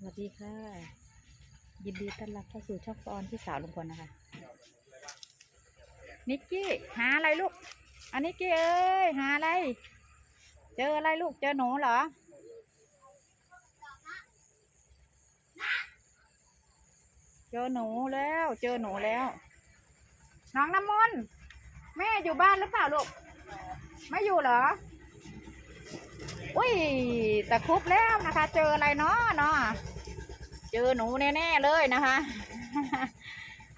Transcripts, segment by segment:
สวัสดีค่ะ ยินดีต้อนรับเข้าสู่ช่องปอนที่สาวลุงพลนะคะ นิกกี้ หาอะไรลูก อันนิกกี้เอ้ย หาอะไร เจออะไรลูก เจอหนูเหรอ เจอหนูแล้ว เจอหนูแล้ว น้องน้ำมนต์แม่อยู่บ้านหรือเปล่าลูก ไม่อยู่เหรอ อุ้ยตะครุบแล้วนะคะ เจออะไรเนาะเนาะเจอหนูแน่ๆเลยนะคะ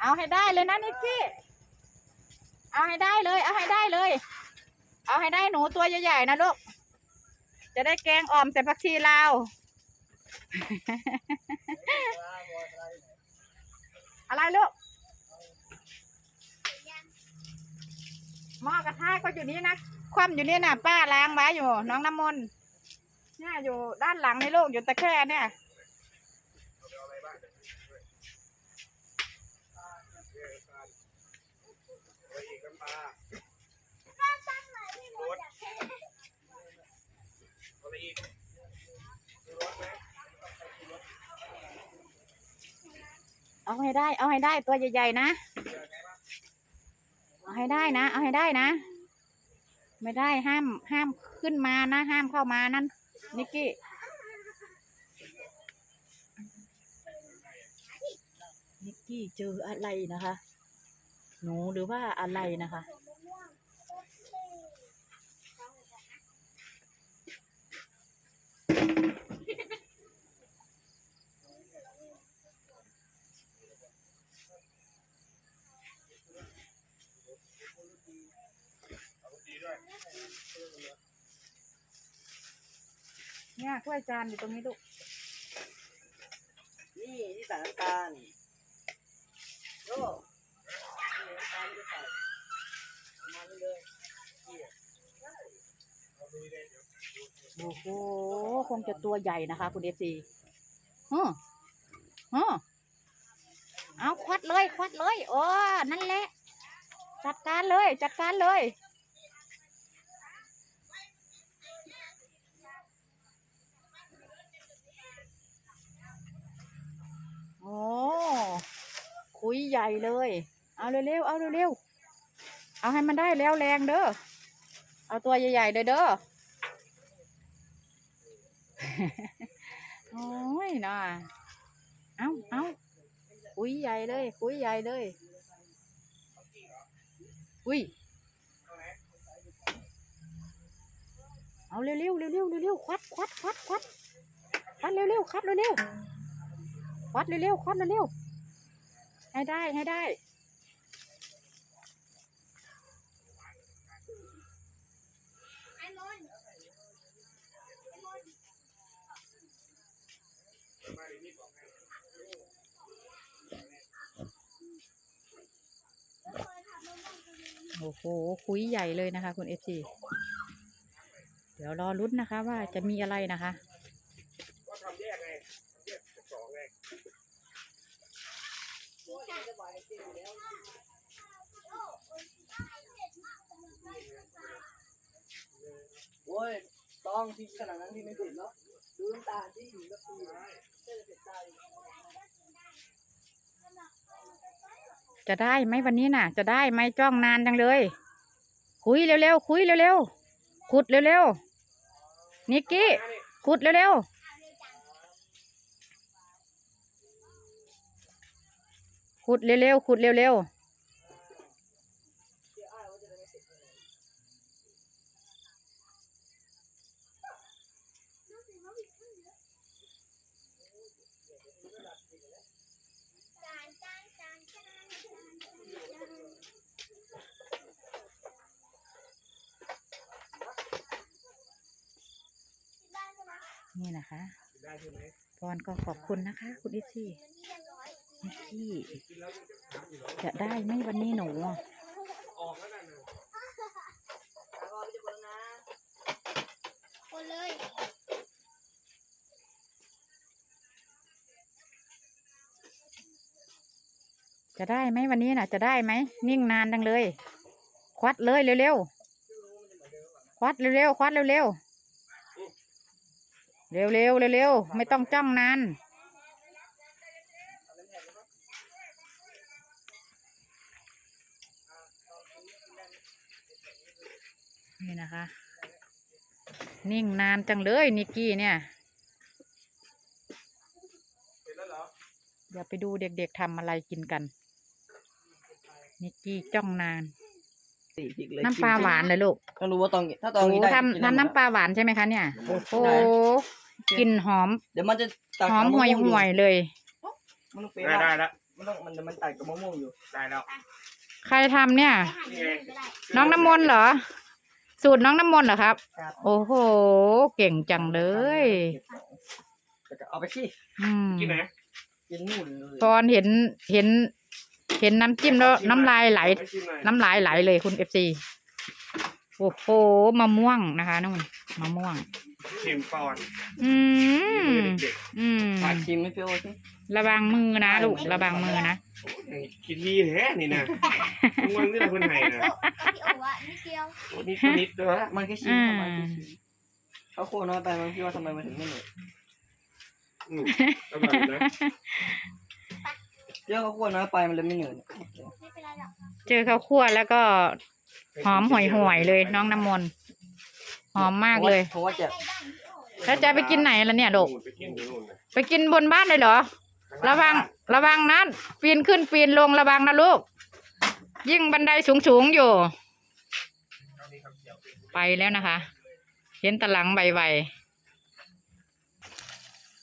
เอาให้ได้เลยนะนิกกี้เอาให้ได้เลย เอาให้ได้เลย เอาให้ได้หนูตัวใหญ่ๆนะลูก จะได้แกงอ่อมใส่ผักชีลาวอะไรลูกหม้อกระทะก็อยู่นี่นะ คว่ำอยู่นี่นะป้าล้างไว้อยู่ น้องน้ำมนต์ เนี่ยอยู่ด้านหลังนี่ลูกอยู่ตะแคร่เนี่ยเอาให้ได้ เอาให้ได้ตัวใหญ่ๆนะ เอาให้ได้นะ เอาให้ได้นะ ไม่ได้ห้ามห้ามขึ้นมานะ ห้ามเข้ามานั่น นิกกี้ นิกกี้เจออะไรนะคะ หนูหรือว่าอะไรนะคะ เนี่ยถ้วยจานอยู่ตรงนี้ลูกนี่ที่ใส่น้ำตาลโอ้นี่น้ำตาลไม่ได้ใส่เอามาเลยโอ้โหคงจะตัวใหญ่นะคะ คุณเอฟซีฮึฮึเอาควัดเลยควัดเลย โอ้นั่นแหละ จัดการเลย จัดการเลย โอ้คุยใหญ่เลย เอาเร็วๆ เอาเร็วๆ เอาให้มันได้แล้วแรงเด้อ เอาตัวใหญ่ๆเลยเด้อ โอ้ยน่าเอาเอาคุยใหญ่เลย คุยใหญ่เลย อุ้ย เอาเร็วเร็วเร็วเร็วเร็วๆ ควัดควัดควัดควัดควัดเร็วเร็วๆควัดเร็วเร็วๆ ควัดเร็วๆควัดเร็วเร็วๆให้ได้ให้ได้โอ้โห คุยใหญ่เลยนะคะ คุณเอฟซีเดี๋ยวรอรุ้นนะคะ ว่าจะมีอะไรนะคะ ก็ทำแยกไงแยกเป็นสองไง โอ้ยต้องที่ขนาดนั้นที่ไม่ติดเนาะดูน้ำตาลที่อยู่กับปีเส้นเผ็ดตายจะได้ไหมวันนี้น่ะ จะได้ไหมจ้องนานจังเลย คุยเร็วๆคุยเร็วๆขุดเร็วๆนิกกี้ขุดเร็วๆ ขุดเร็วๆขุดเร็วๆนี่นะคะได้ใช่ไหมพรก็ขอบคุณนะคะ คุณเอฟซี นิกกี้จะได้ไหมวันนี้หนูออกแล้วนั่นน่ะตาก็ไม่จะคนนะคนเลยจะได้ไหมวันนี้น่ะ จะได้ไหมนิ่งนานจังเลย ควัดเลยเร็วๆควัดเร็วๆควัดเร็วๆเร็วๆเร็วๆไม่ต้องจ้องนาน นี่นะคะ นิ่งนานจังเลยนิกกี้เนี่ยเสร็จแล้วเหรอเดี๋ยวไปดูเด็กๆทำอะไรกินกัน นิกกี้จ้องนานสี่พริกเลยน้ำปลาหวานเลยลูกต้องรู้ว่าตอนถ้าตอนโอ้นี้ได้กิทำได้ทำหมดน้ำปลาหวานใช่ไหมคะเนี่ย โอ้โหกลิ่นหอม เดี๋ยวมันจะตัดหอมห่วยห่วยๆเลยมันต้องเปรี้ยได้ได้แล้วมันต้องมันมันตัดกับมะม่วงอยู่ได้แล้ว ใครทำเนี่ยไปหั่นเลยก็ได้น้องน้ำมนต์เหรอ สูตรน้องน้ำมนต์เหรอครับ ครับโอ้โห เก่งจังเลยแต่ก็เอาไปขี้อืมกินไหนกินนู่นเลยตอนเห็นเห็น เห็นน้ำจิ้มแล้วน้ำลายไหล ไปชิมหน่อยน้ำลายไหลเลยคุณเอฟซีโอ้โหมะม่วงนะคะนู่นมะม่วง ชิมก่อนอืม เด็กอืมปากชิมไม่เปรี้ยวใช่ระวังมือนะลูกระวังมือนะ ๆคิดที่แท้นี่นะมึงวันนี้เราเพิ่นไห้นะพี่โอ้อะนิดเดียวโอ้นิดนิดเด้อมันแค่ชิมทำไมแค่ชิมเขาโคน้อยไปมันคิดว่าทำไมมันถึงไม่เหนื่อยอืมอร่อยนะเดี๋ยวเขาโคน้อยไปมันเลยไม่เหนื่อยไม่เป็นไรหรอกเจอข้าวคั่วแล้วก็หอมห่วยห่วยๆเลยน้องน้ำมนต์หอมมากเลยเพราะว่าจะใกล้บ้านพี่โอ้แล้วจะไปกินไหนล่ะเนี่ยลูกไปกินที่นู่นนะไปกินบนบ้านเลยเหรอระวัง ระวังนะปีนขึ้นปีนลงระวังนะลูก ยิ่งบันไดสูงสูงๆอยู่ ไปแล้วนะคะ เห็นตะหลังใบใบ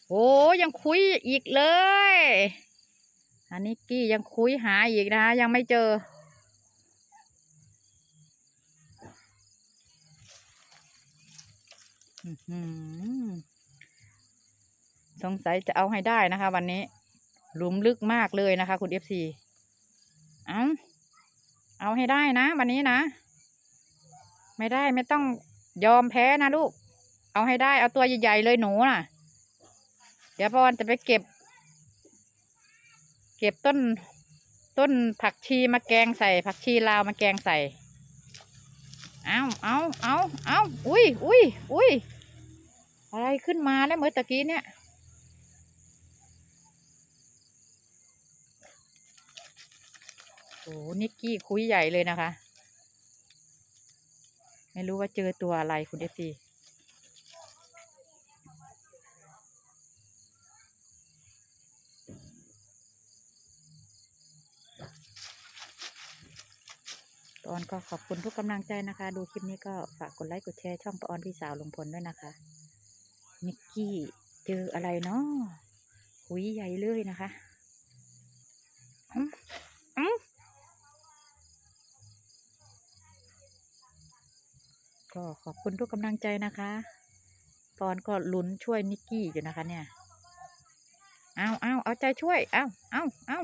โอ้ยังคุยอีกเลย อันนี้กี้ยังคุยหาอีกนะคะยังไม่เจอ สงสัยจะเอาให้ได้นะคะ วันนี้ หลุมลึกมากเลยนะคะ คุณเอฟซีเอาเอาให้ได้นะ วันนี้นะ ไม่ได้ไม่ต้องยอมแพ้นะลูก เอาให้ได้เอาตัวใหญ่ๆเลยหนูน่ะ เดี๋ยวพอนจะไปเก็บ เก็บต้น ต้นผักชีมาแกงใส่ ผักชีลาวมาแกงใส่ เอาเอาเอาเอาอุ้ยอุ้ยอุ้ยอะไรขึ้นมาแล้วเมื่อตะกี้เนี่ย โอ้นิกกี้คุยใหญ่เลยนะคะ ไม่รู้ว่าเจอตัวอะไรคุณเอฟซีตอนก็ขอบคุณทุกกำลังใจนะคะ ดูคลิปนี้ก็ฝากกดไลค์กดแชร์ช่องปออนพี่สาวลุงพลด้วยนะคะนิกกี้เจออะไรเนาะคุยใหญ่เลยนะคะอืมอืม ก็ ขอบคุณทุกกำลังใจนะคะปอนก็ลุ้นช่วยนิกกี้อยู่นะคะเนี่ย เอาเอาเอาใจช่วย เอาเอาเอา